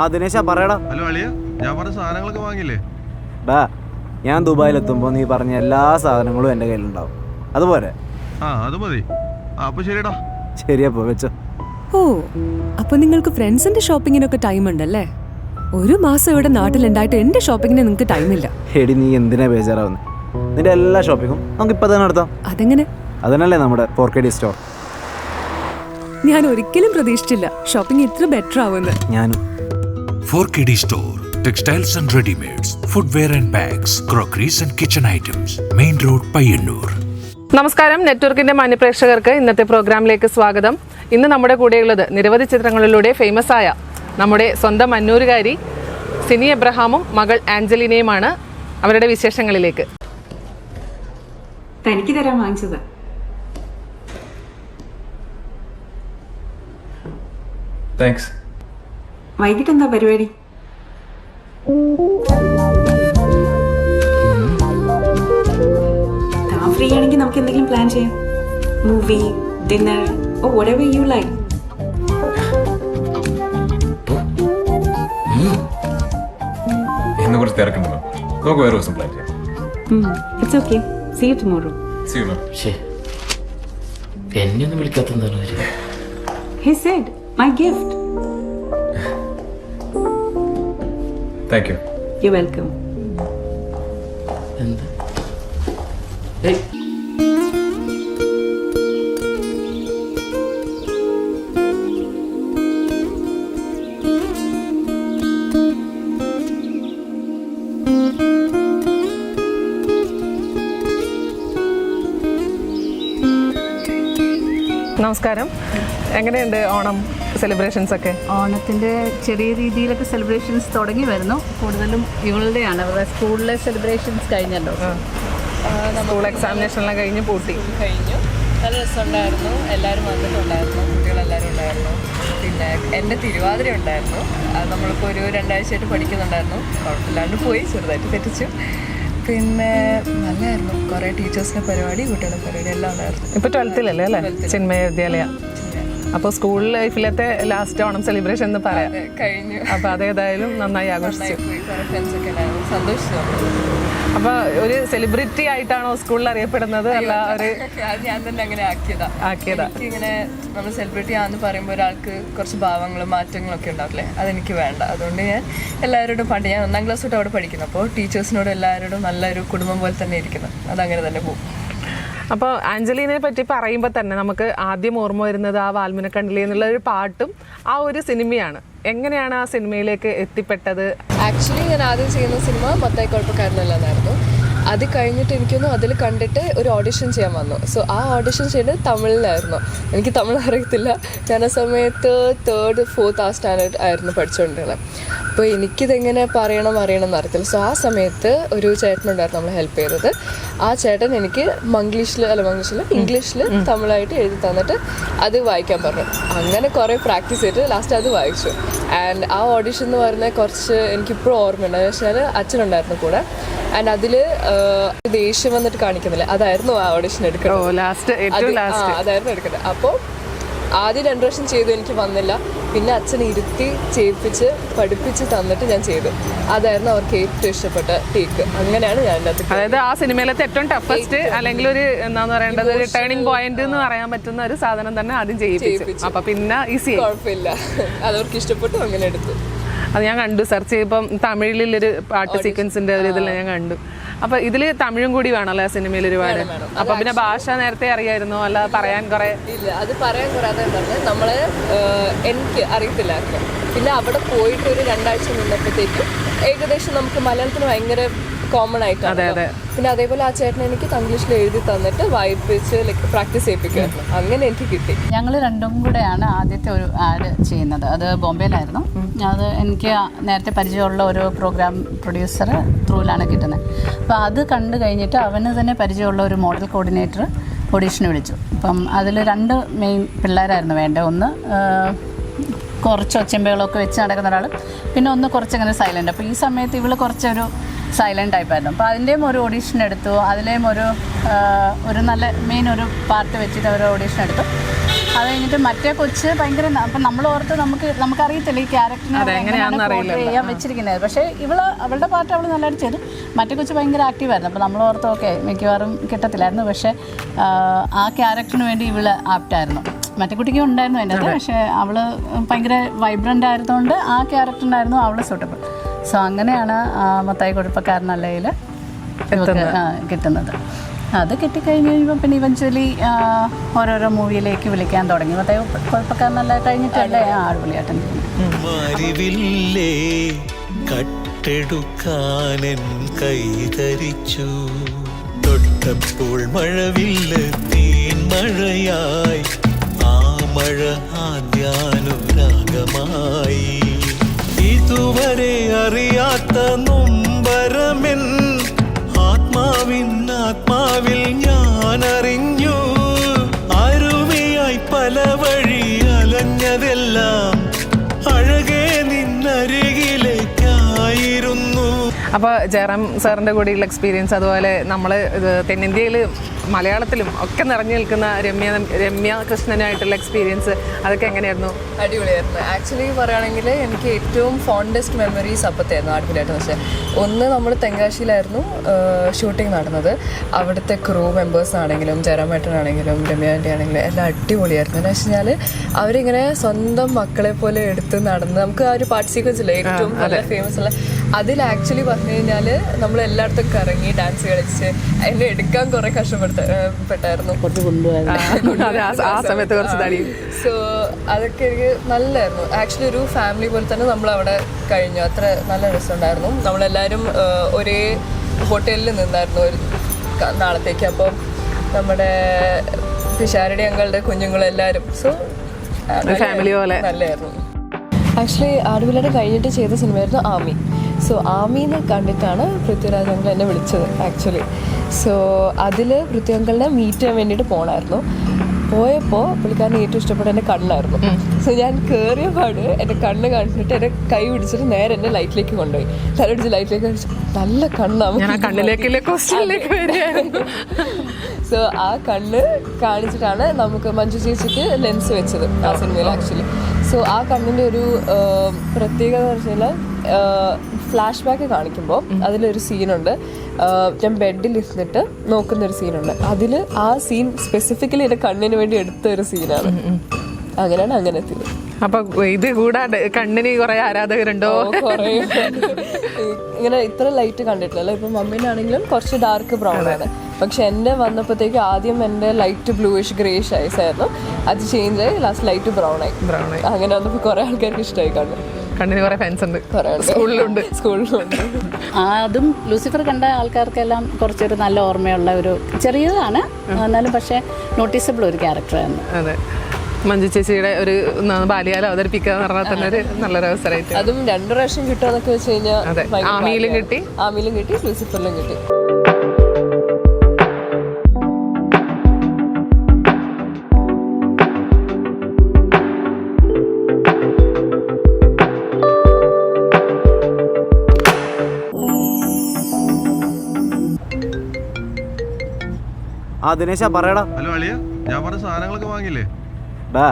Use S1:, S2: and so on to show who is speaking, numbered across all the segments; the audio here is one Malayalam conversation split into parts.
S1: ആ ദിനേശ പറയടാ.
S2: ഹലോ അളിയ ഞാൻ പറഞ്ഞ സാധനങ്ങളൊക്കെ വാങ്ങിയില്ലേ?
S1: ഡാ ഞാൻ ദുബായിലെത്തുമ്പോൾ നീ പറഞ്ഞ എല്ലാ സാധനങ്ങളും എന്റെ കയ്യിലുണ്ടാവും. അതുപോലെ
S2: ആ അത് മതി. അപ്പൊ ശരിടാ
S1: ശരിയപ്പോ വെച്ചോ.
S3: ഓ അപ്പൊ നിങ്ങൾക്ക് ഫ്രണ്ട്സിന്റെ ഷോപ്പിങ്ങിനൊക്കെ ടൈം ഉണ്ടല്ലേ? ഒരു മാസം ഇവിടെ നാട്ടിലുണ്ടായിട്ട് എന്റെ ഷോപ്പിങ്ങിന് നിങ്ങൾക്ക് ടൈമില്ല
S1: എടി നീ എന്തിനാ ബേജാറാവുന്നത് നിന്റെ എല്ലാ ഷോപ്പിങ്ങും നമുക്ക് ഇപ്പോ തന്നെ നടത്താം.
S3: അതെങ്ങനെ?
S1: അതിനല്ലേ നമ്മുടെ ഫോർ കെ ഡി സ്റ്റോർ
S3: ഞാൻ ഒരിക്കലും പ്രതീക്ഷിച്ചില്ല. ഷോപ്പിംഗ് ഇത്ര ബെറ്റർ ആവുമെന്ന്.
S1: ഞാനും.
S4: 4KD Store, Textiles and Readymades, Footwear and Bags, crockeries and Kitchen Items, Main Road, Payyanur.
S5: നമസ്കാരം. നെറ്റ്വർക്കിന്റെ മാന്യപ്രേക്ഷകർക്ക് ഇന്നത്തെ പ്രോഗ്രാമിലേക്ക് സ്വാഗതം. ഇന്ന് നമ്മുടെ കൂടെയുള്ളത് നിരവധി ചിത്രങ്ങളിലൂടെ ഫേമസ് ആയ നമ്മുടെ സ്വന്തം അന്നൂരുകാരി സിനി എബ്രഹാമും മകൾ ആഞ്ചലിനയുമാണ് അവരുടെ വിശേഷങ്ങളിലേക്ക്.
S6: തനിക്ക് തരാൻ വാങ്ങിച്ചതാ.
S7: താങ്ക്സ്
S6: വൈകിട്ട് എന്താ പരിപാടി? താൻ ഫ്രീ ആണെങ്കിൽ നമുക്ക് എന്തെങ്കിലും പ്ലാൻ ചെയ്യാം. Movie dinner or whatever you like
S7: ഇന്ന് കുറച്ച് തിരക്കുണ്ടല്ലോ. നമുക്ക് വേറെ ദിവസം പ്ലാൻ ചെയ്യാം.
S6: It's okay see you tomorrow
S7: see you ma'am
S8: ശ്ശേ. എന്നെ ഒന്നും വിളിക്കാത്ത എന്താണ്
S6: he said my gift
S7: Thank you
S6: you welcome
S8: എന്ത്?
S5: നമസ്കാരം. എങ്ങനെയുണ്ട് ഓണം? സെലിബ്രേഷൻസ് ഒക്കെ?
S9: ഓണത്തിന്റെ ചെറിയ രീതിയിലൊക്കെ സെലിബ്രേഷൻസ് തുടങ്ങി വരുന്നു. കൂടുതലും ഇവളുടെയാണ്. അവരുടെ സ്കൂളിലെ സെലിബ്രേഷൻസ് കഴിഞ്ഞല്ലോ.
S5: സ്കൂൾ എക്സാമിനേഷനെല്ലാം കഴിഞ്ഞ് പൂട്ടി.
S10: കഴിഞ്ഞു. നല്ല രസമുണ്ടായിരുന്നു. എല്ലാവരും വന്നിട്ടുണ്ടായിരുന്നു. കുട്ടികളെല്ലാവരും ഉണ്ടായിരുന്നു. പിന്നെ എന്റെ തിരുവാതിര ഉണ്ടായിരുന്നു. അത് നമ്മളിപ്പോൾ ഒരു രണ്ടാഴ്ചയായിട്ട് പഠിക്കുന്നുണ്ടായിരുന്നു. കുഴപ്പമില്ലാണ്ട് പോയി. ചെറുതായിട്ട് തെറ്റിച്ചു. പിന്നെ നല്ലതായിരുന്നു കുറേ ടീച്ചേഴ്സിന്റെ പരിപാടി കുട്ടികളുടെ പരിപാടി എല്ലാം ഉണ്ടായിരുന്നു.
S5: ഇപ്പോൾ ട്വൽത്തിലല്ലേ അല്ലേ ചിന്മയ വിദ്യാലയ. അപ്പോൾ സ്കൂൾ ലൈഫിലത്തെ ലാസ്റ്റ് ഓണം സെലിബ്രേഷൻ എന്ന് പറയാം.
S10: കഴിഞ്ഞു.
S5: അപ്പൊ അതേതായാലും നന്നായി ആഘോഷിച്ചു.
S10: പോയി കുറേ ഫ്രണ്ട്സൊക്കെ ഉണ്ടായിരുന്നു. സന്തോഷിച്ചു.
S5: അപ്പൊ ഒരു സെലിബ്രിറ്റി ആയിട്ടാണോ സ്കൂളിൽ അറിയപ്പെടുന്നത് അല്ല ഒരു
S10: ഞാൻ തന്നെ അങ്ങനെ ആക്കിയതാ.
S5: ആക്കിയതാ.
S10: ഇങ്ങനെ നമ്മൾ സെലിബ്രിറ്റി ആണെന്ന് പറയുമ്പോൾ ഒരാൾക്ക് കുറച്ച് ഭാവങ്ങളും മാറ്റങ്ങളും ഒക്കെ ഉണ്ടാവില്ലേ? അതെനിക്ക് വേണ്ട. അതുകൊണ്ട് ഞാൻ എല്ലാവരോടും പണ്ട് ഞാൻ ഒന്നാം ക്ലാസ് തൊട്ട് അവിടെ പഠിക്കുന്നു. അപ്പോൾ ടീച്ചേഴ്സിനോട് എല്ലാവരോടും നല്ലൊരു കുടുംബം പോലെ തന്നെ ഇരിക്കുന്നു. അതങ്ങനെ തന്നെ പോകും.
S5: അപ്പോൾ ആഞ്ചലീനെ പറ്റി പറയുമ്പോൾ തന്നെ നമുക്ക് ആദ്യം ഓർമ്മ വരുന്നത് ആ വാൽമുനക്കണ്ടിലെ എന്നുള്ള ഒരു പാട്ടും ആ ഒരു സിനിമയാണ്. എങ്ങനെയാണ് ആ സിനിമയിലേക്ക് എത്തിപ്പെട്ടത്?
S10: ആക്ച്വലി ഞാൻ ആദ്യം ചെയ്യുന്ന സിനിമ മത്തായി കുഴപ്പക്കാരനല്ലെന്നായിരുന്നു അത് കഴിഞ്ഞിട്ട് എനിക്കൊന്നും അതിൽ കണ്ടിട്ട് ഒരു ഓഡിഷൻ ചെയ്യാൻ വന്നു. സോ ആ ഓഡിഷൻ ചെയ്യുന്നത് തമിഴിലായിരുന്നു. എനിക്ക് തമിഴ് അറിയത്തില്ല. ഞാൻ ആ സമയത്ത് തേർഡ് ഫോർത്ത് ആ സ്റ്റാൻഡേർഡ് ആയിരുന്നു പഠിച്ചുകൊണ്ടിരുന്നത് അപ്പോൾ എനിക്കിതെങ്ങനെ പറയണം അറിയണം എന്ന് അറിയത്തില്ല. സോ ആ സമയത്ത് ഒരു ചേട്ടൻ ഉണ്ടായിരുന്നു നമ്മളെ ഹെൽപ്പ് ചെയ്തത്. ആ ചേട്ടൻ എനിക്ക് മംഗ്ലീഷിൽ അല്ല മംഗ്ലീഷിൽ ഇംഗ്ലീഷിൽ തമിഴായിട്ട് എഴുതി തന്നിട്ട് അത് വായിക്കാൻ പറഞ്ഞു. അങ്ങനെ കുറേ പ്രാക്ടീസ് ചെയ്തിട്ട് ലാസ്റ്റ് അത് വായിച്ചു. ആൻഡ് ആ ഓഡിഷൻ എന്ന് പറഞ്ഞാൽ കുറച്ച് എനിക്കിപ്പോഴും ഓർമ്മയുണ്ട്. എന്ന് വെച്ചാൽ അച്ഛനുണ്ടായിരുന്നു കൂടെ. ആൻഡ് അതിൽ ദേഷ്യം വന്നിട്ട് കാണിക്കുന്നില്ല. അതായിരുന്നു ആ ഓഡിഷൻ എടുക്കുന്നത് അതായിരുന്നു എടുക്കുന്നത് അപ്പോൾ ആദ്യം രണ്ട് പ്രാവശ്യം ചെയ്തു എനിക്ക് വന്നില്ല. പിന്നെ അച്ഛൻ ഇരുത്തി ചെയ്യിപ്പിച്ച് പഠിപ്പിച്ച് തന്നിട്ട് ഞാൻ ചെയ്തു. അതായിരുന്നു അവർക്ക് ഏറ്റവും ഇഷ്ടപ്പെട്ട ടേക്ക് അങ്ങനെയാണ് ഞാൻ
S5: അതായത് ആ സിനിമയിലത്തെ ഏറ്റവും ടഫസ്റ്റ് അല്ലെങ്കിൽ ഒരു എന്താന്ന് പറയേണ്ടത് ഒരു ടേണിംഗ് പോയിന്റ് എന്ന് പറയാൻ പറ്റുന്ന ഒരു സാധനം തന്നെ ആദ്യം ചെയ്യിപ്പിച്ചു. അപ്പൊ പിന്നെ ഈസി
S10: കുഴപ്പമില്ല. അതവർക്ക് ഇഷ്ടപ്പെട്ടു അങ്ങനെ എടുത്തു.
S5: അത് ഞാൻ കണ്ടു. സെർച്ച് ചെയ്തപ്പം തമിഴിലൊരു പാട്ട് സീക്വൻസിന്റെ ഒരു ഇതിൽ ഞാൻ കണ്ടു. അപ്പൊ ഇതിൽ തമിഴും കൂടി വേണമല്ലോ ആ സിനിമയിൽ ഒരുപാട്? അപ്പൊ പിന്നെ ഭാഷ നേരത്തെ അറിയായിരുന്നു. അല്ല പറയാൻ കുറെ
S10: ഇല്ല അത് പറയാൻ കുറെ നമ്മൾ എനിക്ക് അറിയത്തില്ല പിന്നെ അവിടെ പോയിട്ട് ഒരു രണ്ടാഴ്ച നിന്നപ്പോഴത്തേക്കും ഏകദേശം നമുക്ക് മലയാളത്തിന് ഭയങ്കര കോമൺ ആയിട്ടാണ് പിന്നെ അതേപോലെ ആ ചേട്ടൻ എനിക്ക് തംഗ്ലീഷിൽ എഴുതി തന്നിട്ട് വായിപ്പിച്ച് ലൈക്ക് പ്രാക്ടീസ് ചെയ്യിപ്പിക്കുമായിരുന്നു അങ്ങനെ എനിക്ക് കിട്ടി.
S9: ഞങ്ങൾ രണ്ടും കൂടെയാണ് ആദ്യത്തെ ഒരു ആഡ് ചെയ്യുന്നത്. അത് ബോംബെയിലായിരുന്നു. അത് എനിക്ക് നേരത്തെ പരിചയമുള്ള ഒരു പ്രോഗ്രാം പ്രൊഡ്യൂസർ ത്രൂവിലാണ് കിട്ടുന്നത് അപ്പോൾ അത് കണ്ടു കഴിഞ്ഞിട്ട് അവന് തന്നെ പരിചയമുള്ള ഒരു മോഡൽ കോർഡിനേറ്റർ ഓഡീഷന് വിളിച്ചു. അപ്പം അതിൽ രണ്ട് മെയിൻ പിള്ളേരായിരുന്നു വേണ്ടത്. ഒന്ന് കുറച്ച് ഒച്ചമ്പകളൊക്കെ വെച്ച് നടക്കുന്ന ഒരാൾ പിന്നെ ഒന്ന് കുറച്ചങ്ങനെ സൈലന്റ് അപ്പോൾ ഈ സമയത്ത് ഇവൾ കുറച്ചൊരു സൈലന്റ് ടൈപ്പായിരുന്നു അപ്പോൾ അതിന്റെയും ഒരു ഓഡീഷൻ എടുത്തു. അതിലെയും ഒരു ഒരു നല്ല മെയിൻ ഒരു പാർട്ട് വെച്ചിട്ട് അവർ ഓഡീഷൻ എടുത്തു. അത് കഴിഞ്ഞിട്ട് മറ്റേ കൊച്ച് ഭയങ്കര അപ്പം നമ്മൾ ഓർത്ത് നമുക്ക് നമുക്കറിയത്തില്ല ഈ ക്യാരക്ടറിനെ. ചെയ്യാൻ വെച്ചിരിക്കുന്നത്. പക്ഷേ ഇവൾ അവളുടെ പാട്ട് അവൾ നല്ലതായിട്ട് ചെയ്തു. മറ്റേ കൊച്ച് ഭയങ്കര ആക്റ്റീവായിരുന്നു അപ്പോൾ നമ്മൾ ഓർത്ത് ഓക്കെ മിക്കവാറും കിട്ടത്തില്ലായിരുന്നു. പക്ഷേ ആ ക്യാരക്ടറിന് വേണ്ടി ഇവൾ ആപ്റ്റായിരുന്നു മറ്റേ കുട്ടിക്കും ഉണ്ടായിരുന്നു അതിന്റെ അകത്ത്. പക്ഷേ അവൾ ഭയങ്കര വൈബ്രന്റ് ആയിരുന്നുകൊണ്ട് ആ ക്യാരക്ടറിനായിരുന്നു അവൾ സൂട്ടബിൾ സോ അങ്ങനെയാണ് ആ മത്തായി കുഴപ്പക്കാരനല്ലയിൽ കിട്ടുന്നത്. അത് കിട്ടിക്കഴിഞ്ഞ് കഴിയുമ്പോൾ പിന്നെ ഇവഞ്ച്വലി ഓരോരോ മൂവിയിലേക്ക് വിളിക്കാൻ തുടങ്ങി. മത്തായി കുഴപ്പക്കാരനല്ല കഴിഞ്ഞിട്ടല്ലേ ആ അടിപൊളിയായിട്ട്
S11: കട്ടെടുക്കാനൻ കൈതരിച്ചു തൊട്ടപ്പോൾ മഴവില്ല തീൻ മഴയായി. മഴ ആദ്യാനുരാഗമായി. ഇതുവരെ അറിയാത്ത നൊമ്പരമെൻ ആത്മാവിൻ ആത്മാവിൽ ഞാൻ അറിഞ്ഞു അരുവിയായി പല വഴി അലഞ്ഞതെല്ലാം അഴകേ നിന്നരികിലേക്കായിരുന്നു
S5: അപ്പോൾ ജയറാം സാറിന്റെ കൂടെയുള്ള എക്സ്പീരിയൻസ് അതുപോലെ നമ്മൾ തെന്നിന്ത്യയിൽ മലയാളത്തിലും ഒക്കെ നിറഞ്ഞു നിൽക്കുന്ന രമ്യ രമ്യ കൃഷ്ണനായിട്ടുള്ള എക്സ്പീരിയൻസ് അതൊക്കെ എങ്ങനെയായിരുന്നു?
S10: അടിപൊളിയായിരുന്നു. ആക്ച്വലി പറയുകയാണെങ്കിൽ എനിക്ക് ഏറ്റവും ഫോണ്ടസ്റ്റ് മെമ്മറീസ് അപ്പത്തായിരുന്നു അടിപൊളിയായിട്ട് പക്ഷേ ഒന്ന് നമ്മൾ തെങ്കാശിയിലായിരുന്നു ഷൂട്ടിംഗ് നടന്നത്. അവിടുത്തെ ക്രൂ മെമ്പേഴ്സ് ആണെങ്കിലും ജയറാമേട്ടനാണെങ്കിലും രമ്യ ആന്റി ആണെങ്കിലും എല്ലാം അടിപൊളിയായിരുന്നു. എന്ന് വെച്ച് കഴിഞ്ഞാൽ അവരിങ്ങനെ സ്വന്തം മക്കളെ പോലെ എടുത്ത് നടന്ന് നമുക്ക് ആ ഒരു പാർട്ട് സീക്വൻസ് ഇല്ലേ? ഏറ്റവും നല്ല ഫേമസ് ഉള്ള അതിൽ ആക്ച്വലി പറഞ്ഞു കഴിഞ്ഞാൽ നമ്മൾ എല്ലായിടത്തും കറങ്ങി ഡാൻസ് കളിച്ച് എന്നെ എടുക്കാൻ കുറെ
S5: കഷ്ടപ്പെട്ടായിരുന്നു ആ- സമയത്ത് കുറച്ച് തടി
S10: സോ അതൊക്കെ എനിക്ക് നല്ലായിരുന്നു. ആക്ച്വലി ഒരു ഫാമിലി പോലെ തന്നെ നമ്മൾ അവിടെ കഴിഞ്ഞു. അത്ര നല്ല രസമുണ്ടായിരുന്നു. നമ്മളെല്ലാവരും നമ്മളെല്ലാരും ഒരേ ഹോട്ടലിൽ നിന്നായിരുന്നു ഒരു നാളത്തേക്ക്. അപ്പം നമ്മുടെ പിഷാരടി അങ്ങളുടെ കുഞ്ഞുങ്ങളെല്ലാവരും സോ
S5: ഫാമിലി പോലെ.
S10: നല്ലായിരുന്നു. ആക്ച്വലി ആടുപിള്ളയുടെ കഴിഞ്ഞിട്ട് ചെയ്ത സിനിമയായിരുന്നു ആമി. സോ ആമീനെ കണ്ടിട്ടാണ് പൃഥ്വിരാജ് അങ്കിൾ എന്നെ വിളിച്ചത് ആക്ച്വലി സോ അതിൽ പൃഥ്വി അങ്കിളിനെ മീറ്റ് ചെയ്യാൻ വേണ്ടിയിട്ട് പോകണമായിരുന്നു പോയപ്പോൾ പുള്ളിക്കാരന് ഏറ്റവും ഇഷ്ടപ്പെട്ട എന്റെ കണ്ണായിരുന്നു. സോ ഞാൻ കയറിയ പാട് എന്റെ കണ്ണ് കണ്ടിട്ട് എന്റെ കൈ പിടിച്ചിട്ട് നേരെ എന്നെ ലൈറ്റിലേക്ക് കൊണ്ടുപോയി. തല പിടിച്ച് ലൈറ്റിലേക്ക് കഴിച്ചു നല്ല കണ്ണാണ്
S5: ഞാൻ ആ കണ്ണിലേക്കുള്ള ക്വസ്റ്റ്യനിലേക്ക് വരികയായിരുന്നു.
S10: സോ ആ കണ്ണ് കാണിച്ചിട്ടാണ് നമുക്ക് മഞ്ജു ചേച്ചിക്ക് ലെൻസ് വെച്ചത് ആ സിനിമയിൽ ആക്ച്വലി സോ ആ കണ്ണിന്റെ ഒരു പ്രത്യേകത എന്ന് വെച്ചാൽ ഫ്ലാഷ് ബാക്ക് കാണിക്കുമ്പോൾ അതിലൊരു സീനുണ്ട് ഞാൻ ബെഡിൽ ഇരുന്നിട്ട് നോക്കുന്ന ഒരു സീനുണ്ട് അതിൽ ആ സീൻ സ്പെസിഫിക്കലി എന്റെ കണ്ണിന് വേണ്ടി എടുത്ത ഒരു സീനാണ് അങ്ങനെയാണ് അങ്ങനെ എത്തിയത്.
S5: അപ്പൊ ഇത് കൂടാണ്ട് കണ്ണിന് കുറെ ആരാധകരുണ്ടോ?
S10: കുറേ ഇങ്ങനെ ഇത്ര ലൈറ്റ് കണ്ടിട്ടില്ലല്ലോ ഇപ്പൊ മമ്മീനാണെങ്കിലും കുറച്ച് ഡാർക്ക് ബ്രൗൺ ആണ്. പക്ഷെ എന്റെ വന്നപ്പോഴത്തേക്ക് ആദ്യം എന്റെ ലൈറ്റ് ബ്ലൂയിഷ് ഗ്രേഷ് ഐസ് ആയിരുന്നു. അത് ചേഞ്ച് ആയി ലാസ്റ്റ് ലൈറ്റ് ബ്രൗൺ ആയി.
S5: ബ്രൗൺ ആയി.
S10: അങ്ങനെ വന്നപ്പോൾ കുറെ ആൾക്കാർക്ക് ഇഷ്ടമായി കണ്ടു
S5: കണ്ണിന് കുറെ ഫാൻസ് ഉണ്ട്.
S10: കുറെ
S5: സ്കൂളിലുണ്ട്.
S10: സ്കൂളിലുണ്ട്.
S9: അതും ലൂസിഫർ കണ്ട ആൾക്കാർക്കെല്ലാം കുറച്ചൊരു നല്ല ഓർമ്മയുള്ള ഒരു ചെറിയതാണ്. എന്നാലും പക്ഷേ നോട്ടീസബിൾ ഒരു ക്യാരക്ടറായിരുന്നു
S5: അതെ. മഞ്ജു ചേച്ചിയുടെ ഒരു ബാല്യകാലം അവതരിപ്പിക്കുക എന്ന് പറഞ്ഞാൽ തന്നെ ഒരു നല്ലൊരു അവസരമായിട്ട്
S10: അതും രണ്ടു പ്രാവശ്യം കിട്ടുക എന്നൊക്കെ വെച്ച് കഴിഞ്ഞാൽ
S5: ആമിയിലും കിട്ടി.
S10: ആമിയിലും കിട്ടി ലൂസിഫറിലും കിട്ടി.
S1: ആ ദിനേശാ പറയടാ.
S2: ഹലോ അളിയ. ഞാൻ പറഞ്ഞ സാധനങ്ങളൊക്കെ വാങ്ങിയില്ലേ?
S1: ഡാ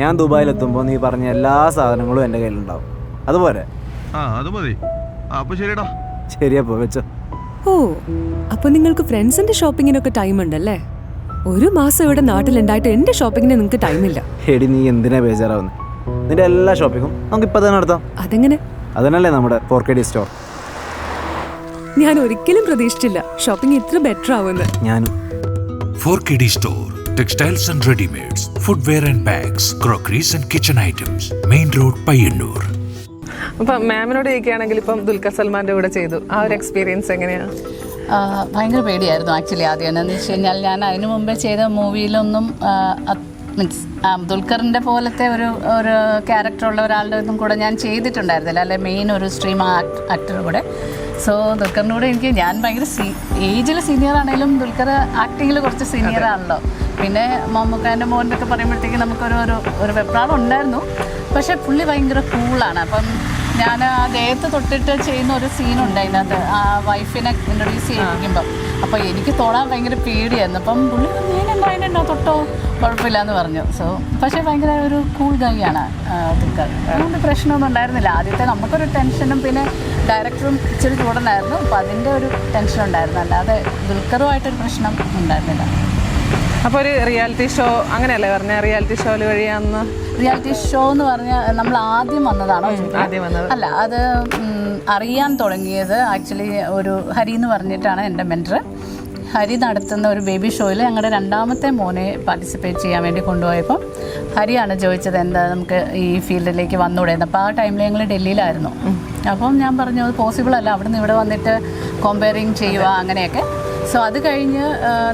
S1: ഞാൻ ദുബായിലെത്തുമ്പോൾ നീ പറഞ്ഞ എല്ലാ സാധനങ്ങളും എന്റെ കയ്യിലുണ്ടാവും. അതുപോലെ.
S2: ആ അത് മതി. അപ്പൊ ശരിടാ
S1: ശരിയപ്പോ വെച്ചോ.
S3: ഓ അപ്പൊ നിങ്ങൾക്ക് ഫ്രണ്ട്സിന്റെ ഷോപ്പിങ്ങിനൊക്കെ ടൈം ഉണ്ടല്ലേ ഒരു മാസം ഇവിടെ നാട്ടിലുണ്ടായിട്ട് എന്റെ ഷോപ്പിങ്ങിന് നിങ്ങൾക്ക് ടൈമില്ല.
S1: എടി നീ എന്തിനാ ബേജാറാവുന്നത് നിന്റെ എല്ലാ ഷോപ്പിങ്ങും നമുക്ക് ഇപ്പോ തന്നെ നടത്താം.
S3: അതെങ്ങനെ?
S1: അതിനല്ലേ നമ്മുടെ ഫോർ കെ ഡി സ്റ്റോർ.
S3: ഞാൻ ഒരിക്കലും പ്രതീക്ഷിച്ചില്ല. ഷോപ്പിംഗ് ഇത്ര ബെറ്റർ ആവുമെന്ന്.
S1: ഞാനും.
S4: 4KD കിഡി store textiles and readymades footwear and bags crockeries and kitchen items main road Payyanur
S5: അപ്പൊ മാമിനോട് ചോദിക്കുകയാണെങ്കിൽ ഇപ്പം ദുൽഖർ സൽമാന്റെ കൂടെ ചെയ്തു. ആ ഒരു എക്സ്പീരിയൻസ്
S9: എങ്ങനെയാണ് ഭയങ്കര പേടിയായിരുന്നു ആക്ച്വലി ആദ്യം. എന്താണെന്ന് വെച്ച് കഴിഞ്ഞാൽ ഞാൻ അതിനു മുമ്പേ ചെയ്ത മൂവിയിലൊന്നും മീൻസ് ദുൽഖറിന്റെ പോലത്തെ ഒരു ഒരു ക്യാരക്ടറുള്ള ഒരാളുടെ ഒന്നും കൂടെ ഞാൻ ചെയ്തിട്ടുണ്ടായിരുന്നില്ല. അല്ലെ മെയിൻ ഒരു സ്ട്രീം ആക്ടർ കൂടെ. സോ ദുൽഖറിന്റെ കൂടെ എനിക്ക് ഞാൻ ഭയങ്കര സീ ഏജിൽ സീനിയർ ആണെങ്കിലും ദുൽഖർ ആക്ടിങ്ങിൽ കുറച്ച് സീനിയർ ആണല്ലോ. പിന്നെ മമ്മൂക്കാന്റെ മോന്റെ ഒക്കെ പറയുമ്പോഴത്തേക്ക് നമുക്കൊരു ഒരു ഒരു വെപ്രാളം ഉണ്ടായിരുന്നു. പക്ഷെ പുള്ളി ഭയങ്കര കൂളാണ് അപ്പം ഞാൻ ആ ദേഹത്ത് തൊട്ടിട്ട് ചെയ്യുന്ന ഒരു സീനുണ്ട് അതിനകത്ത്. ആ വൈഫിനെ ഇൻട്രൊഡ്യൂസ് ചെയ്യിപ്പിക്കുമ്പോൾ അപ്പോൾ എനിക്ക് തൊടാൻ ഭയങ്കര പേടിയായിരുന്നു. അപ്പം പുള്ളി പറഞ്ഞു "അതിനെന്താ, അതിനെന്താ തൊട്ടോ? കുഴപ്പമില്ല എന്ന് പറഞ്ഞു. സോ പക്ഷേ ഭയങ്കര ഒരു കൂൾ ഗൈയാണ് ദുൽഖർ അതുകൊണ്ട് പ്രശ്നമൊന്നും ഉണ്ടായിരുന്നില്ല. ആദ്യത്തെ നമുക്കൊരു ടെൻഷനും പിന്നെ ഡയറക്ടറും ഇച്ചിരി ചൂടനായിരുന്നു അപ്പോൾ അതിന്റെ ഒരു ടെൻഷൻ ഉണ്ടായിരുന്നു അല്ലാതെ ദുൽഖറുമായിട്ടൊരു പ്രശ്നം ഉണ്ടായിരുന്നില്ല.
S5: അപ്പോൾ ഒരു റിയാലിറ്റി ഷോ അങ്ങനെയല്ലേ പറഞ്ഞ? റിയാലിറ്റി ഷോയിൽ വഴിയാന്ന്
S9: റിയാലിറ്റി ഷോ എന്ന് പറഞ്ഞാൽ നമ്മൾ ആദ്യം വന്നതാണോ
S5: ആദ്യം വന്നത്.
S9: അല്ല അത് അറിയാൻ തുടങ്ങിയത് ആക്ച്വലി ഒരു ഹരി എന്ന് പറഞ്ഞിട്ടാണ് എന്റെ മെന്റർ ഹരി നടത്തുന്ന ഒരു ബേബി ഷോയിൽ ഞങ്ങളുടെ രണ്ടാമത്തെ മോനെ പാർട്ടിസിപ്പേറ്റ് ചെയ്യാൻ വേണ്ടി കൊണ്ടുപോയപ്പോൾ ഹരിയാണ് ചോദിച്ചത് എന്താ നമുക്ക് ഈ ഫീൽഡിലേക്ക് വന്നുകൂടെയെന്ന് അപ്പോൾ ആ ടൈമിൽ ഞങ്ങൾ ഡൽഹിയിലായിരുന്നു. അപ്പം ഞാൻ പറഞ്ഞു അത് പോസിബിൾ അല്ല. അവിടുന്ന് ഇവിടെ വന്നിട്ട് കോമ്പയറിങ് ചെയ്യുക അങ്ങനെയൊക്കെ. സോ അത് കഴിഞ്ഞ്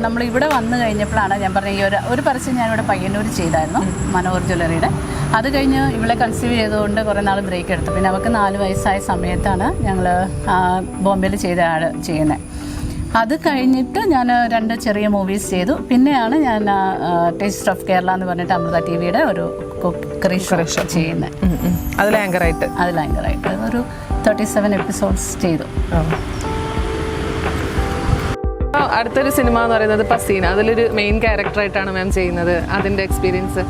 S9: നമ്മൾ ഇവിടെ വന്നു കഴിഞ്ഞപ്പോഴാണ് ഞാൻ പറഞ്ഞ ഈ ഒരു ഒരു പരസ്യം ഞാനിവിടെ പയ്യന്നൂർ ചെയ്തായിരുന്നു മനോഹർ ജ്വല്ലറിയുടെ. അത് കഴിഞ്ഞ് ഇവളെ കൺസീവ് ചെയ്തുകൊണ്ട് കുറേ നാൾ ബ്രേക്ക് എടുത്തു. പിന്നെ അവൾക്ക് നാല് വയസ്സായ സമയത്താണ് ഞങ്ങൾ ബോംബെയിൽ ചെയ്ത ആൾ ചെയ്യുന്നത് അത് കഴിഞ്ഞിട്ട് ഞാൻ രണ്ട് ചെറിയ മൂവീസ് ചെയ്തു. പിന്നെയാണ് ഞാൻ ടേസ്റ്റ് ഓഫ് കേരള എന്ന് പറഞ്ഞിട്ട് അമൃത ടി വിയുടെ ഒരു കുക്കറി ഷോ ചെയ്യുന്നത്
S5: അതിൽ ആങ്കറായിട്ട്
S9: അതിൽ ഭയങ്കരമായിട്ട് ഒരു തേർട്ടി സെവൻ എപ്പിസോഡ്സ് ചെയ്തു.
S5: അടുത്തൊരു സിനിമ എന്ന് പറയുന്നത് പസീന. അതിലൊരു മെയിൻ ക്യാരക്ടറായിട്ടാണ് മാം ചെയ്യുന്നത്. അതിന്റെ എക്സ്പീരിയൻസ്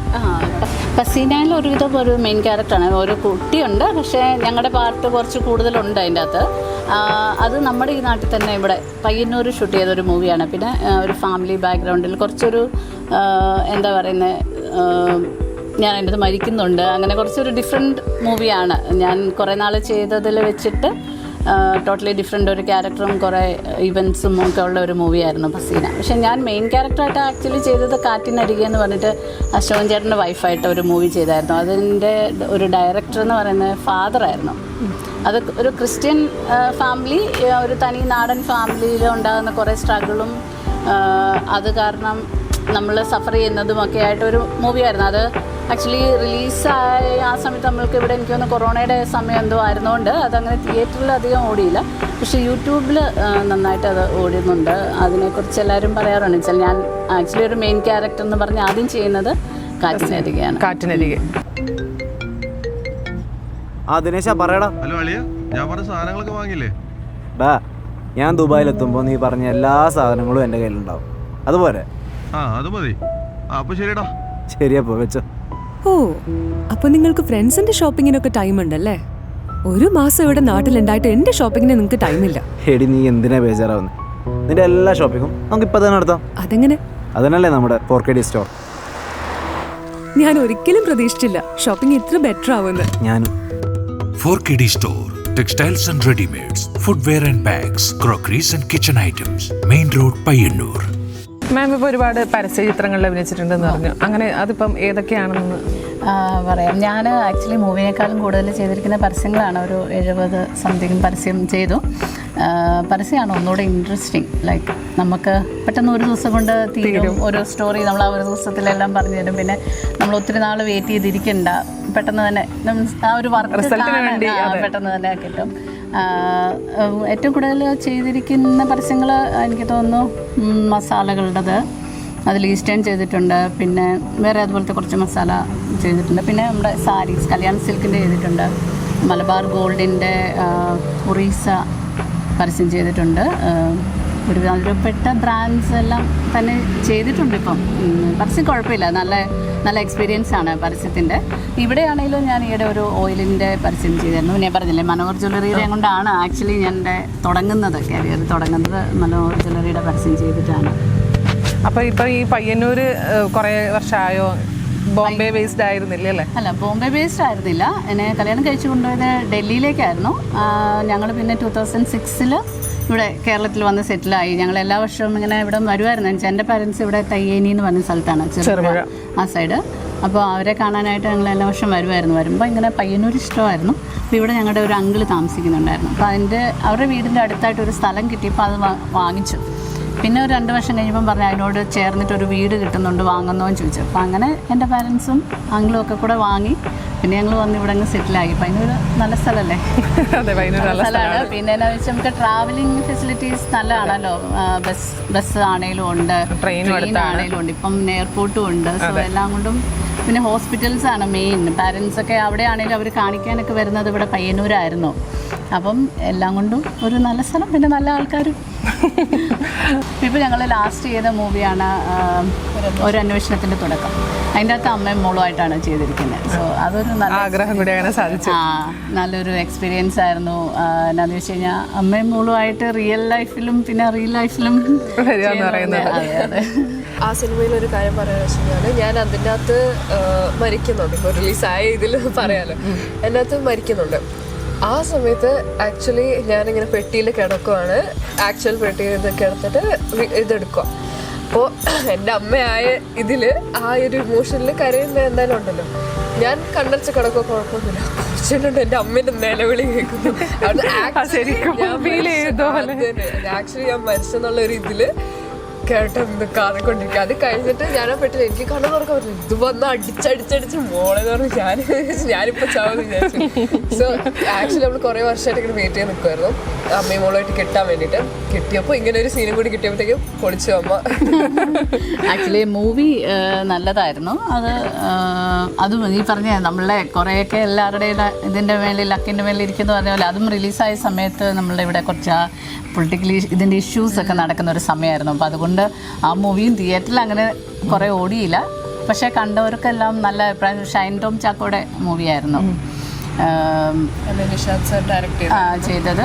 S9: പസീനയിൽ ഒരുവിധം ഒരു മെയിൻ ക്യാരക്ടറാണ് ഒരു കുട്ടിയുണ്ട് പക്ഷേ ഞങ്ങളുടെ പാർട്ട് കുറച്ച് കൂടുതലുണ്ട് അതിന്റെ അകത്ത് അത് നമ്മുടെ ഈ നാട്ടിൽ തന്നെ ഇവിടെ പയ്യന്നൂർ ഷൂട്ട് ചെയ്ത ഒരു മൂവിയാണ് പിന്നെ ഒരു ഫാമിലി ബാക്ക്ഗ്രൗണ്ടിൽ കുറച്ചൊരു എന്താ പറയുന്നത് ഞാൻ എന്റെ മരിക്കുന്നുണ്ട്. അങ്ങനെ കുറച്ചൊരു ഡിഫറെന്റ് മൂവിയാണ് ഞാൻ കുറേ നാൾ ചെയ്തതിൽ വെച്ചിട്ട് ടോട്ടലി ഡിഫറെന്റ് ഒരു ക്യാരക്ടറും കുറേ ഇവൻസും ഒക്കെ ഉള്ള ഒരു മൂവിയായിരുന്നു പസീന പക്ഷേ ഞാൻ മെയിൻ ക്യാരക്ടറായിട്ട് ആക്ച്വലി ചെയ്തത് കാറ്റിനരികെ എന്ന് പറഞ്ഞിട്ട് അശോകൻ ചേട്ടന്റെ വൈഫായിട്ട് ഒരു മൂവി ചെയ്തായിരുന്നു. അതിന്റെ ഒരു ഡയറക്ടർ എന്ന് പറയുന്നത് ഫാദറായിരുന്നു അത് ഒരു ക്രിസ്ത്യൻ ഫാമിലി ഒരു തനി നാടൻ ഫാമിലിയിൽ ഉണ്ടാകുന്ന കുറേ സ്ട്രഗിളും അത് കാരണം നമ്മൾ സഫർ ചെയ്യുന്നതും ഒക്കെ ആയിട്ട് ഒരു മൂവിയായിരുന്നു. അത് ആക്ച്വലി റിലീസായ ആ സമയത്ത് നമ്മൾക്ക് ഇവിടെ എനിക്ക് തോന്നുന്നു കൊറോണയുടെ സമയം എന്തോ ആയിരുന്നുകൊണ്ട് അതങ്ങനെ തിയേറ്ററിൽ അധികം ഓടിയില്ല. പക്ഷേ യൂട്യൂബിൽ നന്നായിട്ട് അത് ഓടുന്നുണ്ട്. അതിനെക്കുറിച്ച് എല്ലാവരും പറയാറുണ്ട്. വെച്ചാൽ ഞാൻ ആക്ച്വലി ഒരു മെയിൻ ക്യാരക്ടർ എന്ന് പറഞ്ഞ് ആദ്യം ചെയ്യുന്നത് കാറ്റിനരികയാണ്
S5: കാറ്റിനരികെ
S1: ആ ദിനേശ പറയടാ.
S2: ഹലോ അളിയ. ഞാൻ പറഞ്ഞ സാധനങ്ങളൊക്കെ വാങ്ങിയില്ലേ?
S1: ഡാ ഞാൻ ദുബായിലെത്തുമ്പോൾ നീ പറഞ്ഞ എല്ലാ സാധനങ്ങളും എന്റെ കയ്യിലുണ്ടാവും. അതുപോലെ
S2: ആ അത് മതി. ആ അപ്പോൾ ശരിടാ
S1: ശരിയപ്പോ വെച്ചോ.
S3: ഓ അപ്പൊ നിങ്ങൾക്ക് ഫ്രണ്ട്സിന്റെ ഷോപ്പിങ്ങിനൊക്കെ ടൈം ഉണ്ടല്ലേ? ഒരു മാസം ഇവിടെ നാട്ടിലുണ്ടായിട്ട് എന്റെ ഷോപ്പിങ്ങിന് നിങ്ങൾക്ക് ടൈമില്ല
S1: എടി നീ എന്തിനാ ബേജാറാവുന്നത് നിന്റെ എല്ലാ ഷോപ്പിങ്ങും നമുക്ക് ഇപ്പൊ തന്നെ നടത്താം.
S3: അതെങ്ങനെ?
S1: അതിനല്ലേ നമ്മുടെ ഫോർ ഡി സ്റ്റോർ
S3: ഞാൻ ഒരിക്കലും പ്രതീക്ഷിച്ചില്ല ഷോപ്പിംഗ് ഇത്ര ബെറ്റർ ആവുമെന്ന്.
S1: ഞാനും.
S4: 4KD Store, store and ready-mades, footwear and bags crockeries and kitchen items main road Payyannur.
S5: Ma'am ഇപ്പോൾ ഒരുപാട് പരസ്യ ചിത്രങ്ങളിൽ അഭിനയിച്ചിട്ടുണ്ടെന്ന് പറഞ്ഞു. അങ്ങനെ അതിപ്പം ഏതൊക്കെയാണെന്ന്
S9: പറയാം. ഞാൻ ആക്ച്വലി മൂവിനേക്കാളും കൂടുതൽ ചെയ്തിരിക്കുന്ന പരസ്യങ്ങളാണ്. ഒരു എഴുപത് സംതിങ് പരസ്യം ചെയ്തു. പരസ്യമാണ് ഒന്നുകൂടെ ഇൻട്രസ്റ്റിംഗ് ലൈക്ക് നമുക്ക് പെട്ടെന്ന് ഒരു ദിവസം കൊണ്ട് തീരും. ഒരു സ്റ്റോറി നമ്മൾ ആ ഒരു ദിവസത്തിലെല്ലാം പറഞ്ഞു തരും. പിന്നെ നമ്മൾ ഒത്തിരി നാൾ വെയിറ്റ് ചെയ്തിരിക്കണ്ട. പെട്ടെന്ന് തന്നെ ആ ഒരു വർക്ക്
S5: റിസൾട്ടിന് വേണ്ടി, അതെ.
S9: പെട്ടെന്ന് തന്നെ കിട്ടും. ഏറ്റവും കൂടുതൽ ചെയ്തിരിക്കുന്ന പരസ്യങ്ങൾ എനിക്ക് തോന്നുന്നു മസാലകളുടേത്. അതിൽ ഈസ്റ്റേൺ ചെയ്തിട്ടുണ്ട് പിന്നെ വേറെ അതുപോലത്തെ കുറച്ച് മസാല ചെയ്തിട്ടുണ്ട്. പിന്നെ നമ്മുടെ സാരീസ് കല്യാൺ സിൽക്കിന്റെ ചെയ്തിട്ടുണ്ട്. മലബാർ ഗോൾഡിന്റെ ഒറീസ പരസ്യം ചെയ്തിട്ടുണ്ട്. ആ, ഒരു അതിൽപ്പെട്ട ബ്രാൻഡ്സ് എല്ലാം തന്നെ ചെയ്തിട്ടുണ്ട് ഇപ്പം. പരസ്യം കുഴപ്പമില്ല. നല്ല നല്ല എക്സ്പീരിയൻസ് ആണ് പരസ്യത്തിന്റെ ഇവിടെയാണെങ്കിലും ഞാൻ ഈയിടെ ഒരു ഓയിലിന്റെ പരസ്യം ചെയ്തിരുന്നു. ഞാൻ പറഞ്ഞില്ലേ മനോഹർ ജ്വല്ലറിയുടെ കൊണ്ടാണ് ആക്ച്വലി ഞാൻ എന്റെ തുടങ്ങുന്നത് കരിയർ തുടങ്ങുന്നത് മനോഹർ ജ്വല്ലറിയുടെ പരസ്യം ചെയ്തിട്ടാണ്.
S5: അപ്പോൾ ഇപ്പോൾ ഈ പയ്യന്നൂർ കുറേ വർഷമായോ ബോംബെ ബേസ്ഡ് ആയിരുന്നില്ല അല്ലേ?
S9: അല്ല ബോംബെ ബേസ്ഡ് ആയിരുന്നില്ല. എന്നെ കല്യാണം കഴിച്ചു കൊണ്ടുപോയത് ഡൽഹിയിലേക്കായിരുന്നു. ഞങ്ങൾ പിന്നെ ടൂ തൗസൻഡ് സിക്സിൽ ഇവിടെ കേരളത്തിൽ വന്ന് സെറ്റിലായി. ഞങ്ങൾ എല്ലാ വർഷവും ഇങ്ങനെ ഇവിടെ വരുമായിരുന്നു എന്റെ പാരൻസ് ഇവിടെ തയ്യേനി എന്ന് പറഞ്ഞ സ്ഥലത്താണ്. ചെറുപുഴ ആ സൈഡ് അപ്പോൾ അവരെ കാണാനായിട്ട് ഞങ്ങൾ എല്ലാ വർഷം വരുമായിരുന്നു വരുമ്പോൾ ഇങ്ങനെ പയ്യന്നൂർ ഇഷ്ടമായിരുന്നു. അപ്പോൾ ഇവിടെ ഞങ്ങളുടെ ഒരു അങ്കിൾ താമസിക്കുന്നുണ്ടായിരുന്നു. അപ്പോൾ അതിന്റെ അവരുടെ വീടിന്റെ അടുത്തായിട്ട് ഒരു സ്ഥലം കിട്ടിയപ്പോൾ അത് വാങ്ങിച്ചു. പിന്നെ ഒരു രണ്ട് വർഷം കഴിഞ്ഞപ്പം പറഞ്ഞു അതിനോട് ചേർന്നിട്ട് ഒരു വീട് കിട്ടുന്നുണ്ട് വാങ്ങുന്നോന്ന് ചോദിച്ചു. അപ്പോൾ അങ്ങനെ എന്റെ പാരൻസും അങ്കിളും ഒക്കെ കൂടെ വാങ്ങി. പിന്നെ ഞങ്ങൾ വന്ന് ഇവിടെ അങ്ങ് സെറ്റിലായി അപ്പം അതിനൊരു നല്ല സ്ഥലമല്ലേ? സ്ഥലമാണ്. പിന്നെ എന്നാ വെച്ചാൽ നമുക്ക് ട്രാവലിംഗ് ഫെസിലിറ്റീസ് നല്ലതാണല്ലോ. ബസ് ബസ് ആണെങ്കിലും ഉണ്ട്.
S5: ട്രെയിൻ
S9: ആണെങ്കിലും ഉണ്ട്. ഇപ്പം എയർപോർട്ടും ഉണ്ട്. സോ എല്ലാം കൊണ്ടും പിന്നെ ഹോസ്പിറ്റൽസ് ആണ് മെയിൻ പാരൻസ് ഒക്കെ അവിടെ ആണെങ്കിലും അവർ കാണിക്കാനൊക്കെ വരുന്നത് ഇവിടെ പയ്യന്നൂരായിരുന്നു. അപ്പം എല്ലാം കൊണ്ടും ഒരു നല്ല സ്ഥലം പിന്നെ നല്ല ആൾക്കാരും. ഇപ്പോൾ ഞങ്ങൾ ലാസ്റ്റ് ചെയ്ത മൂവിയാണ് ഒരു അന്വേഷണത്തിന്റെ തുടക്കം. അതിന്റെ അകത്ത് അമ്മയും മോളുമായിട്ടാണ് ചെയ്തിരിക്കുന്നത് സോ അതൊരു നല്ല
S5: ആഗ്രഹം കൂടി അങ്ങനെ സാധിച്ചു.
S9: ആ നല്ലൊരു എക്സ്പീരിയൻസ് ആയിരുന്നു. എന്നാന്ന് വെച്ച് കഴിഞ്ഞാൽ അമ്മയും മോളുമായിട്ട് റിയൽ ലൈഫിലും പിന്നെ റിയൽ ലൈഫിലും
S5: വരിക എന്ന് പറയുന്നത്.
S9: അതെ അതെ.
S10: ആ സിനിമയിൽ ഒരു കാര്യം പറയാന്ന് വെച്ച് കഴിഞ്ഞാൽ ഞാൻ അതിന്റെ അകത്ത് മരിക്കുന്നുണ്ട്. ഇപ്പോൾ റിലീസായ ഇതിൽ പറയാലോ. എന്റെ അകത്ത് മരിക്കുന്നുണ്ട്. ആ സമയത്ത് ആക്ച്വലി ഞാനിങ്ങനെ പെട്ടിയിൽ കിടക്കുവാണ്. ആക്ച്വൽ പെട്ടിയിൽ കിടത്തിട്ട് ഇതെടുക്കുക. അപ്പോൾ എന്റെ അമ്മയായ ഇതിൽ ആ ഒരു ഇമോഷനിൽ കരയുന്ന എന്തായാലും ഉണ്ടല്ലോ. ഞാൻ കണ്ടടിച്ച് കിടക്കുക കുഴപ്പമൊന്നുമില്ല. കുറച്ചുകൊണ്ട് എന്റെ അമ്മേന്റെ നിലവിളി കേൾക്കുന്നു.
S5: പോലെ.
S10: ആക്ച്വലി ഞാൻ മരിച്ചെന്നുള്ള ഒരു ഇതിൽ കേട്ടോ എന്ത് കാറിക്കൊണ്ടിരിക്കുക അത് കഴിഞ്ഞിട്ട് ഞാൻ ആ പെട്ടില്ല എനിക്ക് കണ്ണു തുറക്കാൻ പറ്റില്ല. ഇത് വന്ന് അടിച്ചടിച്ചടിച്ച് മോളെ പറഞ്ഞു ഞാൻ ഞാനിപ്പോ ചാവെന്ന് വിചാരിച്ചു. സോ ആക്ച്വലി നമ്മൾ കുറെ വർഷമായിട്ട് ഇങ്ങനെ വെയിറ്റ് ചെയ്ത് നിൽക്കുമായിരുന്നു അമ്മയും മോളുമായിട്ട് കിട്ടാൻ വേണ്ടിയിട്ട് കിട്ടിയപ്പോൾ ഇങ്ങനെ ഒരു സീനും കൂടി കിട്ടിയപ്പോഴത്തേക്കും പൊളിച്ചു അമ്മ.
S9: ആക്ച്വലി മൂവി നല്ലതായിരുന്നു. അത് അതും ഈ പറഞ്ഞ നമ്മളെ കുറേയൊക്കെ എല്ലാവരുടെയും ഇതിന്റെ മേലിൽ ലക്കിന്റെ മേലിൽ ഇരിക്കുന്ന പറഞ്ഞ പോലെ അതും റിലീസായ സമയത്ത് നമ്മളുടെ ഇവിടെ കുറച്ച് പൊളിറ്റിക്കലി ഇതിന്റെ ഇഷ്യൂസ് ഒക്കെ നടക്കുന്ന ഒരു സമയമായിരുന്നു. അപ്പോൾ അതുകൊണ്ട് ആ മൂവിയും തിയേറ്ററിൽ അങ്ങനെ കുറേ ഓടിയില്ല. പക്ഷേ കണ്ടവർക്കെല്ലാം നല്ല അഭിപ്രായം. ഷൈൻ ടോം ചാക്കോയുടെ മൂവിയായിരുന്നു ചെയ്തത്.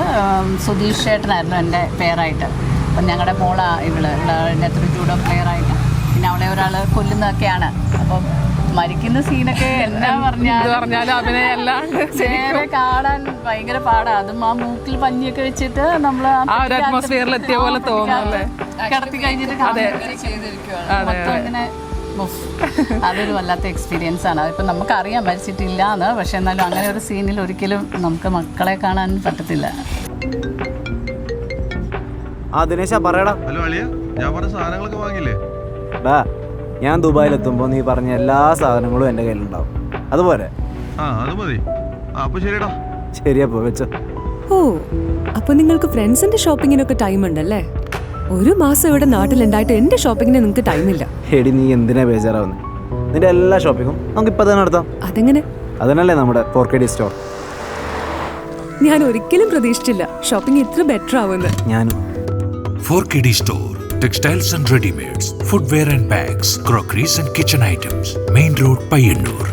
S9: സുധീഷ് ചേട്ടനായിരുന്നു എന്റെ പേരായിട്ട് അപ്പം ഞങ്ങളുടെ മോളാണ് ഇവൾ. ഇതിനകത്തൊരു ജൂഡോ പ്ലെയറായിട്ട് പിന്നെ അവളെ ഒരാൾ കൊല്ലുന്നതൊക്കെയാണ്. അപ്പം മരിക്കുന്ന സീനൊക്കെ പറഞ്ഞാൽ
S5: പറഞ്ഞാലും അഭിനയം അല്ലാണ്ട്
S9: നേരെ കാണാൻ ഭയങ്കര പാടാ. അതും ആ മൂക്കിൽ പഞ്ഞിയൊക്കെ വെച്ചിട്ട് നമ്മൾ
S5: ആ ഒരു അറ്റ്മോസ്ഫിയറിൽ എത്തിയ പോലെ തോന്നും അല്ലേ?
S9: കിടത്തി കഴിഞ്ഞിട്ട്. അതൊരു വല്ലാത്ത എക്സ്പീരിയൻസ് ആണ്. അതിപ്പോൾ നമുക്കറിയാം മരിച്ചിട്ടില്ല എന്ന് പക്ഷെ എന്നാലും അങ്ങനെ ഒരു സീനിൽ ഒരിക്കലും നമുക്ക് മക്കളെ കാണാൻ പറ്റത്തില്ല.
S1: ആ ദിനേശ പറയടാ.
S2: ഹലോ അളിയ. ഞാൻ പറഞ്ഞ സാധനങ്ങളൊക്കെ വാങ്ങിയില്ലേ?
S1: ഡാ ഞാൻ ദുബായിലെത്തുമ്പോൾ നീ പറഞ്ഞ എല്ലാ സാധനങ്ങളും എന്റെ കയ്യിലുണ്ടാവും. അതുപോലെ.
S2: ആ അത് മതി. ആ അപ്പൊ ശരിടാ
S1: ശരിയപ്പോ വെച്ചോ.
S3: ഓ അപ്പൊ നിങ്ങൾക്ക് ഫ്രണ്ട്സിന്റെ ഷോപ്പിങ്ങിനൊക്കെ ടൈം ഉണ്ടല്ലേ? ഒരു മാസം ഇവിടെ നാട്ടിലുണ്ടായിട്ട് എന്റെ ഷോപ്പിങ്ങിന് നിങ്ങൾക്ക് ടൈമില്ല
S1: എടി നീ എന്തിനാ ബേജാറാവുന്നത് നിന്റെ എല്ലാ ഷോപ്പിങ്ങും നമുക്ക് ഇപ്പൊ തന്നെ നടത്താം.
S3: അതെങ്ങനെ?
S1: അതിനല്ലേ നമ്മുടെ ഫോർ ഡി സ്റ്റോർ
S3: ഞാൻ ഒരിക്കലും പ്രതീക്ഷിച്ചില്ല. ഷോപ്പിംഗ് ഇത്ര ബെറ്റർ ആവുമെന്ന്.
S1: ഞാനും.
S4: 4KD Store, textiles and ready-mades, footwear and bags, crockeries and kitchen items. Main Road, Payyanur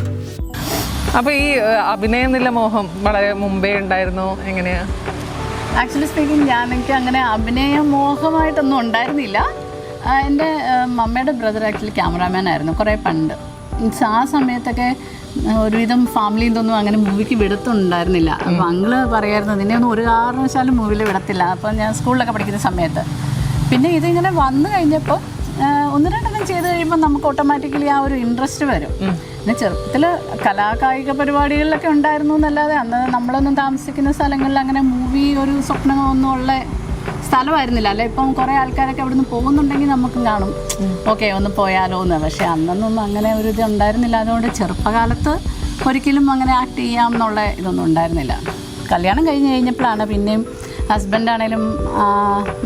S5: അപ്പൊ ഈ അഭിനയ എന്നുള്ള മോഹം വളരെ മുമ്പേ ഉണ്ടായിരുന്നു. എങ്ങനെയാ?
S9: ആക്ച്വലി സ്പീക്കിംഗ് ഞാൻ എനിക്ക് അങ്ങനെ അഭിനയ മോഹമായിട്ടൊന്നും ഉണ്ടായിരുന്നില്ല. എന്റെ മമ്മയുടെ ബ്രദർ ആക്ച്വലി ക്യാമറാമാൻ ആയിരുന്നു കുറേ പണ്ട്. മീൻസ് ആ സമയത്തൊക്കെ ഒരുവിധം ഫാമിലിയിൽ നിന്നൊന്നും അങ്ങനെ മൂവിക്ക് വിടത്തുണ്ടായിരുന്നില്ല. അപ്പോൾ അങ്ങൾ പറയായിരുന്നു നിന്നെ ഒന്നും ഒരു കാരണവശാലും മൂവിയിൽ വിടത്തില്ല. അപ്പോൾ ഞാൻ സ്കൂളിലൊക്കെ പഠിക്കുന്ന സമയത്ത് പിന്നെ ഇതിങ്ങനെ വന്നു കഴിഞ്ഞപ്പോൾ ഒന്ന് രണ്ടെണ്ണം ചെയ്ത് കഴിയുമ്പോൾ നമുക്ക് ഓട്ടോമാറ്റിക്കലി ആ ഒരു ഇൻട്രസ്റ്റ് വരും. പിന്നെ ചെറുപ്പത്തിൽ കലാകായിക പരിപാടികളിലൊക്കെ ഉണ്ടായിരുന്നു എന്നല്ലാതെ അന്ന് നമ്മളൊന്നും താമസിക്കുന്ന സ്ഥലങ്ങളിൽ അങ്ങനെ മൂവി ഒരു സ്വപ്നമൊന്നും ഉള്ള സ്ഥലമായിരുന്നില്ല. അല്ലെ ഇപ്പം കുറേ ആൾക്കാരൊക്കെ അവിടുന്ന് പോകുന്നുണ്ടെങ്കിൽ നമുക്കും കാണും. ഓക്കെ ഒന്ന് പോയാലോ എന്ന്. പക്ഷേ അന്നൊന്നും അങ്ങനെ ഒരു ഇത് ഉണ്ടായിരുന്നില്ല. അതുകൊണ്ട് ചെറുപ്പകാലത്ത് ഒരിക്കലും അങ്ങനെ ആക്ട് ചെയ്യാം എന്നുള്ള ഇതൊന്നും ഉണ്ടായിരുന്നില്ല. കല്യാണം കഴിഞ്ഞ് കഴിഞ്ഞപ്പോഴാണ് പിന്നെയും ഹസ്ബൻഡാണേലും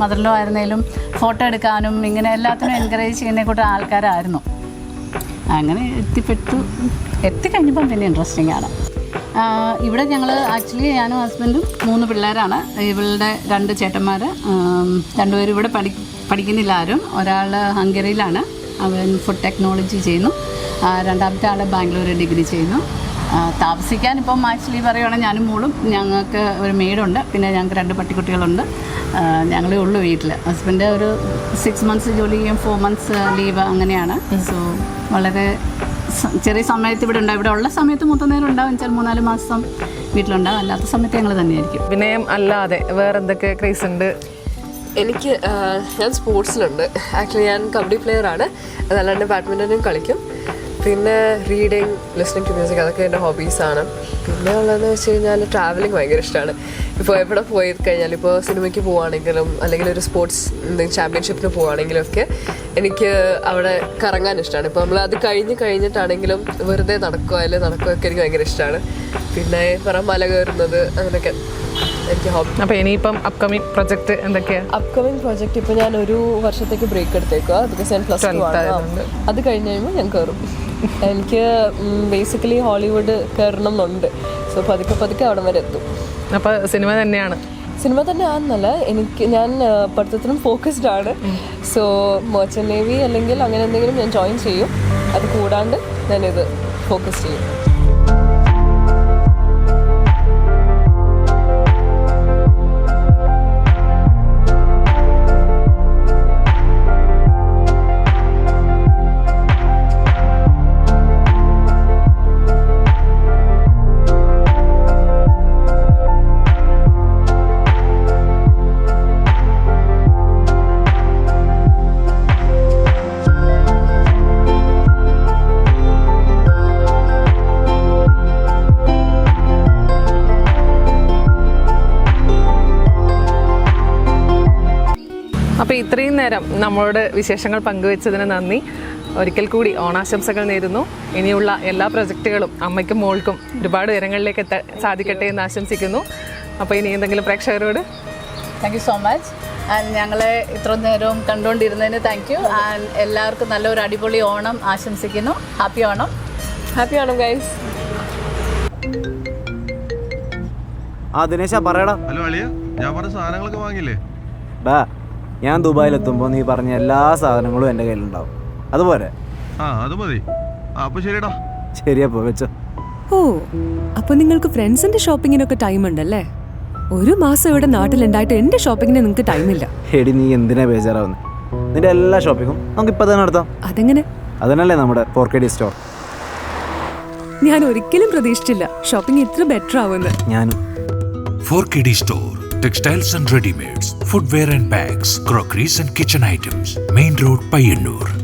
S9: മദറിലോ ആയിരുന്നേലും ഫോട്ടോ എടുക്കാനും ഇങ്ങനെ എല്ലാത്തിനും എൻകറേജ് ചെയ്യുന്ന കൂട്ടം ആൾക്കാരായിരുന്നു. അങ്ങനെ എത്തിപ്പെട്ടു. എത്തിക്കഴിഞ്ഞപ്പം പിന്നെ ഇൻട്രസ്റ്റിംഗ് ആണ്. ഇവിടെ ഞങ്ങൾ ആക്ച്വലി ഞാനും ഹസ്ബൻഡും മൂന്ന് പിള്ളേരാണ്. ഇവളുടെ രണ്ട് ചേട്ടന്മാർ രണ്ടുപേരും ഇവിടെ പഠി പഠിക്കുന്നില്ല ആരും. ഒരാൾ ഹംഗറിയിലാണ്. അവൻ ഫുഡ് ടെക്നോളജി ചെയ്യുന്നു. രണ്ടാമത്തെ ആൾ ബാംഗ്ലൂർ ഡിഗ്രി ചെയ്യുന്നു. താമസിക്കാൻ ഇപ്പം ആക്ച്വലി പറയുവാണെങ്കിൽ ഞാനും മോളും. ഞങ്ങൾക്ക് ഒരു മെയ്ഡുണ്ട് പിന്നെ ഞങ്ങൾക്ക് രണ്ട് പട്ടിക്കുട്ടികളുണ്ട്. ഞങ്ങളേ ഉള്ളൂ വീട്ടിൽ ഹസ്ബൻഡ് ഒരു സിക്സ് മന്ത്സ് ജോലി ചെയ്യും ഫോർ മന്ത്സ് ലീവ് അങ്ങനെയാണ്. സോ വളരെ ചെറിയ സമയത്ത് ഇവിടെ ഉണ്ടാവും. ഇവിടെ ഉള്ള സമയത്ത് മൊത്തം നേരം ഉണ്ടാവും. വെച്ചാൽ മൂന്നാൽ മാസം വീട്ടിലുണ്ടാവും. അല്ലാത്ത സമയത്ത് ഞങ്ങൾ തന്നെയായിരിക്കും.
S5: വിനയം അല്ലാതെ വേറെ എന്തൊക്കെ ക്രേസ് ഉണ്ട്?
S10: എനിക്ക് ഞാൻ സ്പോർട്സിലുണ്ട് ആക്ച്വലി ഞാൻ കബഡി പ്ലെയർ ആണ്. അതല്ലാണ്ട് ബാഡ്മിന്റനും കളിക്കും. പിന്നെ റീഡിങ് ലിസ്ണിങ് ടു മ്യൂസിക് അതൊക്കെ എന്റെ ഹോബീസാണ് പിന്നെ ഉള്ളതെന്ന് വെച്ച് കഴിഞ്ഞാൽ ട്രാവലിംഗ് ഭയങ്കര ഇഷ്ടമാണ് ഇപ്പോൾ എവിടെ പോയി കഴിഞ്ഞാൽ ഇപ്പോൾ സിനിമയ്ക്ക് പോവുകയാണെങ്കിലും അല്ലെങ്കിൽ ഒരു സ്പോർട്സ് എന്തെങ്കിലും ചാമ്പ്യൻഷിപ്പിന് പോവുകയാണെങ്കിലും ഒക്കെ എനിക്ക് അവിടെ കറങ്ങാൻ ഇഷ്ടമാണ് ഇപ്പോൾ നമ്മൾ അത് കഴിഞ്ഞ് കഴിഞ്ഞിട്ടാണെങ്കിലും വെറുതെ നടക്കുക അല്ലെങ്കിൽ നടക്കുകയൊക്കെ എനിക്ക് ഭയങ്കര ഇഷ്ടമാണ് പിന്നെ പറ മല കയറുന്നത് അങ്ങനെയൊക്കെ എനിക്ക് ഹോബി
S5: അപ്പോൾ ഇനിയിപ്പം അപ്കമിങ് പ്രൊജക്റ്റ് എന്തൊക്കെയാണ്
S10: അപ്കമിങ് പ്രോജക്റ്റ് ഇപ്പോൾ ഞാൻ ഒരു വർഷത്തേക്ക് ബ്രേക്ക് എടുത്തേക്കുക ബിക്കോസ് ഞാൻ പ്ലസ് ടു അത് കഴിഞ്ഞ് കഴിയുമ്പോൾ ഞാൻ കയറും എനിക്ക് ബേസിക്കലി ഹോളിവുഡ് കയറണം എന്നുണ്ട്. സോ പതുക്കെ പതുക്കെ അവിടെ വരെ എത്തും.
S5: അപ്പോൾ സിനിമ തന്നെയാണ്.
S10: സിനിമ തന്നെ ആണെന്നല്ല എനിക്ക് ഞാൻ പഠിത്തത്തിനും ഫോക്കസ്ഡ് ആണ്. സോ മോച്ചൻ നേവി അല്ലെങ്കിൽ അങ്ങനെ എന്തെങ്കിലും ഞാൻ ജോയിൻ ചെയ്യും. അത് കൂടാണ്ട് ഞാനിത് ഫോക്കസ് ചെയ്യും.
S5: ഇത്രയും നേരം നമ്മളോട് വിശേഷങ്ങൾ പങ്കുവച്ചതിന് നന്ദി. ഒരിക്കൽ കൂടി ഓണാശംസകൾ നേരുന്നു. ഇനിയുള്ള എല്ലാ പ്രൊജക്റ്റുകളും അമ്മയ്ക്കും മോൾക്കും ഒരുപാട് ഉയരങ്ങളിലേക്ക് എത്താൻ സാധിക്കട്ടെ എന്ന് ആശംസിക്കുന്നു. അപ്പോൾ ഇനി എന്തെങ്കിലും പ്രേക്ഷകരോട്?
S9: Thank you so much and ഞങ്ങളെ ഇത്ര നേരവും കണ്ടുകൊണ്ടിരുന്നതിന് താങ്ക് യു ആൻഡ് എല്ലാവർക്കും നല്ലൊരു അടിപൊളി ഓണം ആശംസിക്കുന്നു. Happy Onam.
S10: Happy Onam guys
S1: ആ ദിനേശ പറയടാ.
S2: ഹലോ അളിയ. ഞാൻ പറഞ്ഞ സാധനങ്ങളൊക്കെ വാങ്ങിയില്ലേ?
S1: ഡാ ഞാൻ ദുബായിലെത്തുമ്പോൾ നീ പറഞ്ഞ എല്ലാ സാധനങ്ങളും എന്റെ കയ്യിലുണ്ടാവും. അതുപോലെ.
S2: ആ അത് മതി. ആ അപ്പോൾ ശരിടാ
S1: ശരിയപ്പോ വെച്ചോ.
S3: ഓ അപ്പൊ നിങ്ങൾക്ക് ഫ്രണ്ട്സിന്റെ ഷോപ്പിങ്ങിനൊക്കെ ടൈം ഉണ്ടല്ലേ? ഒരു മാസം ഇവിടെ നാട്ടിലുണ്ടായിട്ട് എന്റെ ഷോപ്പിങ്ങിന് നിങ്ങൾക്ക് ടൈമില്ല
S1: എടി നീ എന്തിനാ ബേജാറാവുന്നത് നിന്റെ എല്ലാ ഷോപ്പിങ്ങും നമുക്ക് ഇപ്പൊ തന്നെ നടത്താം.
S3: അതെങ്ങനെ?
S1: അതിനല്ലേ നമ്മുടെ ഫോർ കെ ഡി സ്റ്റോർ
S3: ഞാൻ ഒരിക്കലും പ്രതീക്ഷിച്ചില്ല. ഷോപ്പിംഗ് ഇത്ര ബെറ്റർ ആവുമെന്ന്.
S1: ഞാനും.
S4: 4KD Store, textiles and ready-mades, footwear and bags, crockeries and kitchen items, Main Road, Payyanur.